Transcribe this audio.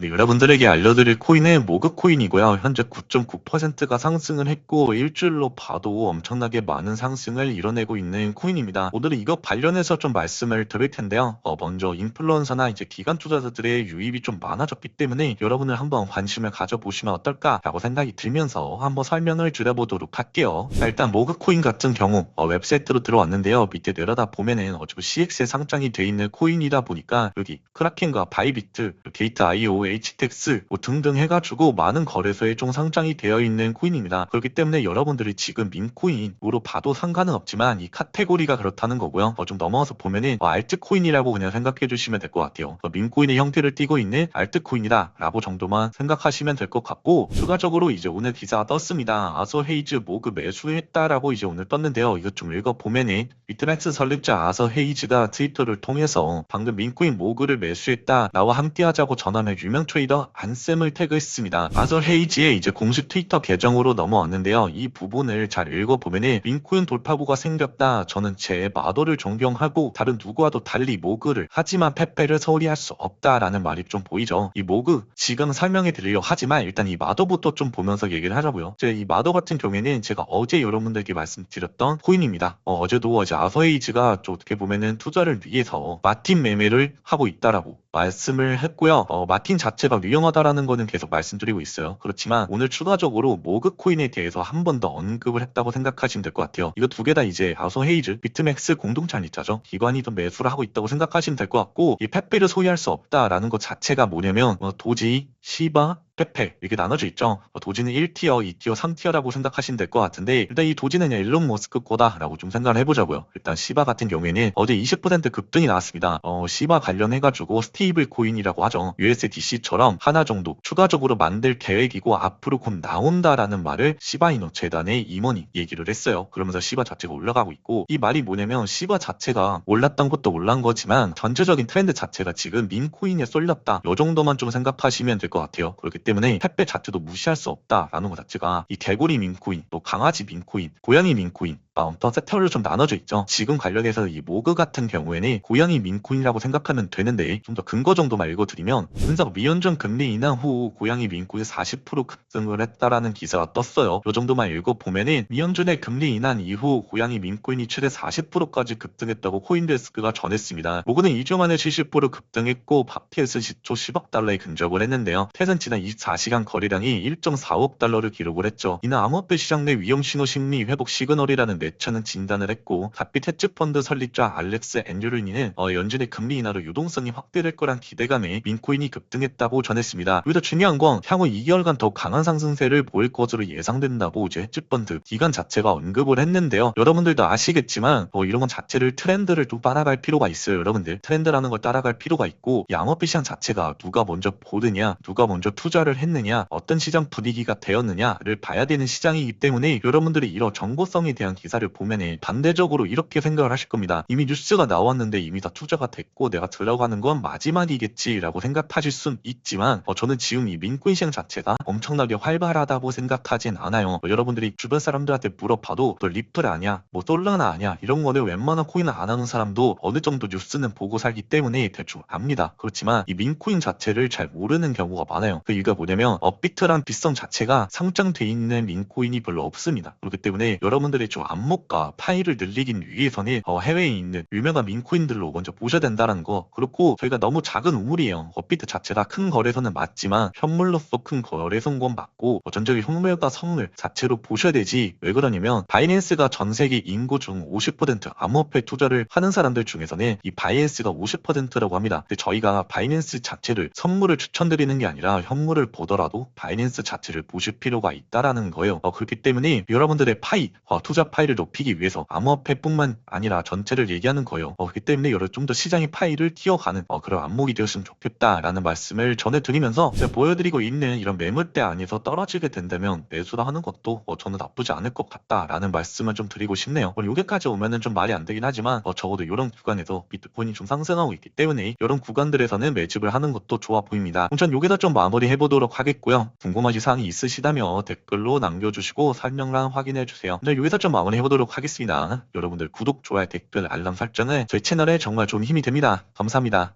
네, 여러분들에게 알려드릴 코인은 모그 코인이고요. 현재 9.9%가 상승을 했고 일주일로 봐도 엄청나게 많은 상승을 이뤄내고 있는 코인입니다. 오늘은 이거 관련해서 좀 말씀을 드릴 텐데요. 어, 먼저 인플루언서나 이제 기관 투자자들의 유입이 좀 많아졌기 때문에 여러분을 한번 관심을 가져보시면 어떨까라고 생각이 들면서 한번 설명을 드려보도록 할게요. 자, 일단 모그 코인 같은 경우 어, 웹사이트로 들어왔는데요. 밑에 내려다 보면은 어차피 CX에 상장이 돼 있는 코인이다 보니까 여기 크라켄과 바이비트, 게이트 IO, HTX 뭐 등등 해가지고 많은 거래소에 좀 상장이 되어 있는 코인입니다. 그렇기 때문에 여러분들이 지금 민코인으로 봐도 상관은 없지만 이 카테고리가 그렇다는 거고요. 어, 좀 넘어와서 보면은 어, 알트코인이라고 그냥 생각해 주시면 될 것 같아요. 어, 민코인의 형태를 띠고 있는 알트코인이다 라고 정도만 생각하시면 될 것 같고 추가적으로 이제 오늘 기사가 떴습니다. 아서 헤이즈 모그 매수했다라고 이제 오늘 떴는데요. 이거 좀 읽어보면은 비트맥스 설립자 아서 헤이즈가 트위터를 통해서 방금 민코인 모그를 매수했다 나와 함께하자고 전하며 유명 트레이더 안쌤을 태그했습니다. 아서 헤이즈의 이제 공식 트위터 계정으로 넘어왔는데요. 이 부분을 잘 읽어보면은 민코인 돌파구가 생겼다. 저는 제 마더를 존경하고 다른 누구와도 달리 모그를 하지만 페페를 서울이 할 수 없다라는 말이 좀 보이죠. 이 모그 지금 설명해 드리려 하지만 일단 이 마더부터 좀 보면서 얘기를 하자고요. 제 이 마더 같은 경우에는 제가 어제 여러분들께 말씀드렸던 코인입니다. 어, 제도 어제 아서헤이즈가 좀 어떻게 보면은 투자를 위해서 마틴 매매를 하고 있다라고 말씀을 했고요. 어, 마틴 자 체가 위험하다라는 거는 계속 말씀드리고 있어요. 그렇지만 오늘 추가적으로 모그 코인에 대해서 한 번 더 언급을 했다고 생각하시면 될 것 같아요. 이거 두 개 다 이제 아서 헤이즈, 비트맥스 공동찬리자죠. 기관이 좀 매수를 하고 있다고 생각하시면 될 것 같고 이 페페를 소유할 수 없다라는 것 자체가 뭐냐면 어, 도지, 시바, 페페 이렇게 나눠져 있죠. 어, 도지는 1티어, 2티어, 3티어라고 생각하시면 될 것 같은데 일단 이 도지는 일론 머스크 거다라고 좀 생각을 해보자고요. 일단 시바 같은 경우에는 어제 20% 급등이 나왔습니다. 어, 시바 관련해가지고 스테이블 코인이라고 하죠. USDC처럼 하나 정도 추가적으로 만들 계획이고 앞으로 곧 나온다라는 말을 시바이노 재단의 임원이 얘기를 했어요. 그러면서 시바 자체가 올라가고 있고 이 말이 뭐냐면 시바 자체가 올랐던 것도 올란 거지만 전체적인 트렌드 자체가 지금 민코인에 쏠렸다. 요 정도만 좀 생각하시면 될 것 같아요. 그렇기 때문에 택배 자체도 무시할 수 없다라는 것 자체가 이 개구리 민코인, 또 강아지 민코인, 고양이 민코인 마운터 세터로 좀 나눠져 있죠. 지금 관련해서 이 모그 같은 경우에는 고양이 민코인이라고 생각하면 되는데 좀 더 근거 정도만 읽어드리면 분석 미연전 금리 인하 후 고양이 민코인 40% 급등을 했다라는 기사가 떴어요. 요 정도만 읽어보면은 미연준의 금리 인하 이후 고양이 민코인이 최대 40%까지 급등했다고 코인데스크가 전했습니다. 모그는 2주 만에 70% 급등했고 밥티에스 시초 10억 달러에 근접을 했는데요. 텟은 지난 24시간 거래량이 1.45억 달러를 기록을 했죠. 이는 암호화폐 시장 내 위험 신호 심리 회복 시그널이라는 매체는 진단을 했고 닷빛 헤츠펀드 설립자 알렉스 앤드류니는 어, 연준의 금리 인하로 유동성이 확대될 거란 기대감에 민코인이 급등했다고 전했습니다. 여기서 중요한 건 향후 2개월간 더 강한 상승세를 보일 것으로 예상된다고 이제 헤츠펀드 기관 자체가 언급을 했는데요. 여러분들도 아시겠지만 뭐 이런 건 자체를 트렌드를 좀 따라갈 필요가 있어요. 여러분들 트렌드라는 걸 따라갈 필요가 있고 이 암호화폐 시장 자체가 누가 먼저 보느냐 누가 먼저 투자를 했느냐 어떤 시장 분위기가 되었느냐를 봐야 되는 시장이기 때문에 여러분들이 이런 정보성에 대한 기사 를 보면은 반대적으로 이렇게 생각을 하실 겁니다. 이미 뉴스가 나왔는데 이미 다 투자가 됐고 내가 들어가는 건 마지막이겠지라고 생각하실 순 있지만 어, 저는 지금 이 민코인 시장 자체가 엄청나게 활발하다고 생각하진 않아요. 뭐 여러분들이 주변 사람들한테 물어봐도 너 리플 아냐, 뭐 솔라나 아냐 이런 거는 웬만한 코인을 안 하는 사람도 어느 정도 뉴스는 보고 살기 때문에 대충 압니다. 그렇지만 이 민코인 자체를 잘 모르는 경우가 많아요. 그 이유가 뭐냐면 업비트란 비성 자체가 상장돼 있는 민코인이 별로 없습니다. 그렇기 때문에 여러분들이 좀안 목과 파일을 늘리기 위해서는 어, 해외에 있는 유명한 민코인들로 먼저 보셔야 된다는 거. 그렇고 저희가 너무 작은 우물이에요. 업비트 자체가 큰 거래소는 맞지만 현물로서 큰 거래소인 건 맞고 어, 전적인 현물과 선물 자체로 보셔야 되지. 왜 그러냐면 바이낸스가 전 세계 인구 중 50% 암호화폐 투자를 하는 사람들 중에서는 이 바이낸스가 50%라고 합니다. 근데 저희가 바이낸스 자체를 선물을 추천드리는 게 아니라 현물을 보더라도 바이낸스 자체를 보실 필요가 있다라는 거예요. 어, 그렇기 때문에 여러분들의 파이, 어, 투자 파이를 높이기 위해서 암호화폐뿐만 아니라 전체를 얘기하는 거예요. 어, 그렇기 때문에 여러 좀 더 시장의 파이를 튀어가는 어, 그런 안목이 되었으면 좋겠다라는 말씀을 전해드리면서 제가 보여드리고 있는 이런 매물대 안에서 떨어지게 된다면 매수를 하는 것도 어, 저는 나쁘지 않을 것 같다라는 말씀을 좀 드리고 싶네요. 뭐 여기까지 오면은 좀 말이 안 되긴 하지만 어, 적어도 이런 구간에서 비트코인이 좀 상승하고 있기 때문에 이런 구간들에서는 매집을 하는 것도 좋아 보입니다. 그럼 전 여기다 좀 마무리 해보도록 하겠고요. 궁금하신 사항이 있으시다면 댓글로 남겨주시고 설명란 확인해주세요. 네, 여기서 좀 마무리 해보도록 하겠습니다. 여러분들 구독, 좋아요, 댓글, 알람 설정은 저희 채널에 정말 좋은 힘이 됩니다. 감사합니다.